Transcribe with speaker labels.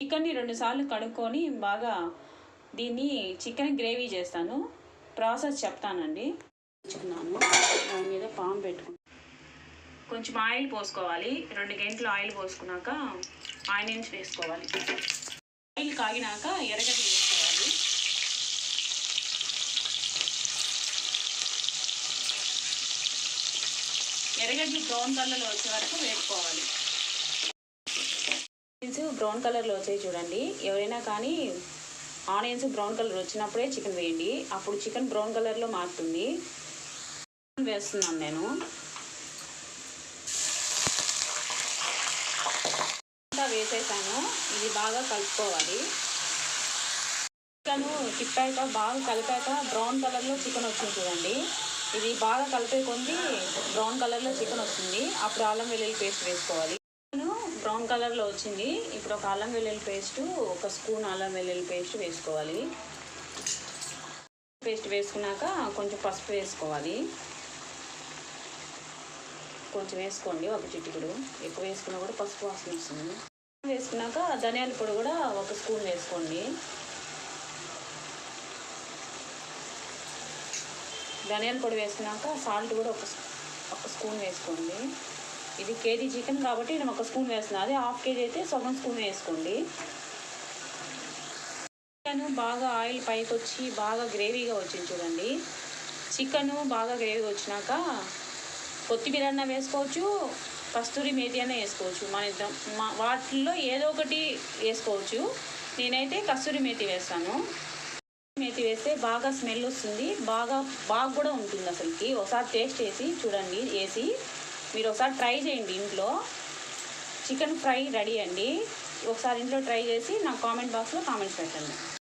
Speaker 1: చికెన్ని రెండుసార్లు కడుక్కొని బాగా దీన్ని చికెన్ గ్రేవీ చేస్తాను. ప్రాసెస్ చెప్తానండి. ఉంచుకున్నాను దాని మీద పాము పెట్టుకున్నాను. కొంచెం ఆయిల్ పోసుకోవాలి. రెండు గంటలు ఆయిల్ పోసుకున్నాక ఆనియన్స్ వేసుకోవాలి. ఆయిల్ కాగినాక ఎర్రగడ్డ వేసుకోవాలి. ఎర్రగడ్డ బ్రౌన్ కలర్లో వచ్చే వరకు వేసుకోవాలి బ్రౌన్ కలర్లో వచ్చాయి చూడండి. ఎవరైనా కానీ ఆనియన్స్ బ్రౌన్ కలర్ వచ్చినప్పుడే చికెన్ వేయండి. అప్పుడు చికెన్ బ్రౌన్ కలర్లో మారుతుంది. వేస్తున్నాను నేను. అంతా వేసేసాను. ఇది బాగా కలుపుకోవాలి. చికెన్ తిప్పాక బాగా కలిపాక బ్రౌన్ కలర్లో చికెన్ వచ్చింది చూడండి. ఇది బాగా కలిపే కొంది బ్రౌన్ కలర్లో చికెన్ వస్తుంది. అప్పుడు అల్లం వెల్లుల్లి పేస్ట్ వేసుకోవాలి. బ్రౌన్ కలర్లో వచ్చింది. ఇప్పుడు ఒక అల్లం వెల్లుల్లి పేస్ట్ ఒక స్పూన్ అల్లం వెల్లుల్లి పేస్ట్ వేసుకోవాలి. పేస్ట్ వేసుకున్నాక కొంచెం పసుపు వేసుకోవాలి. కొంచెం వేసుకోండి ఒక చిటికుడు. ఎక్కువ వేసుకున్నా కూడా పసుపు వాసన వస్తుంది. వేసుకున్నాక ధనియాల పొడి కూడా ఒక స్పూన్ వేసుకోండి. ధనియాల పొడి వేసుకున్నాక సాల్ట్ కూడా ఒక ఒక స్పూన్ వేసుకోండి. ఇది కేజీ చికెన్ కాబట్టి నేను ఒక స్పూన్ వేస్తున్నాను అదే హాఫ్ కేజీ అయితే సగం స్పూన్ వేసుకోండి. చికెన్ బాగా ఆయిల్ పైకి వచ్చి బాగా గ్రేవీగా వచ్చింది చూడండి. చికెన్ బాగా గ్రేవీగా వచ్చినాక కొత్తిమీర అన్న వేసుకోవచ్చు కస్తూరి మేతి అన్న వేసుకోవచ్చు. మన ఇద్దరం మా వాటిల్లో ఏదో ఒకటి వేసుకోవచ్చు. నేనైతే కస్తూరి మేతి వేస్తాను. మేతి వేస్తే బాగా స్మెల్ వస్తుంది. బాగా బాగా కూడా ఉంటుంది అసలుకి. ఒకసారి టేస్ట్ వేసి చూడండి వేసి మీరు ఒకసారి ట్రై చేయండి ఇంట్లో. చికెన్ ఫ్రై రెడీ అండి. ఒకసారి ఇంట్లో ట్రై చేసి నాకు కామెంట్ బాక్స్లో కామెంట్స్ పెట్టండి.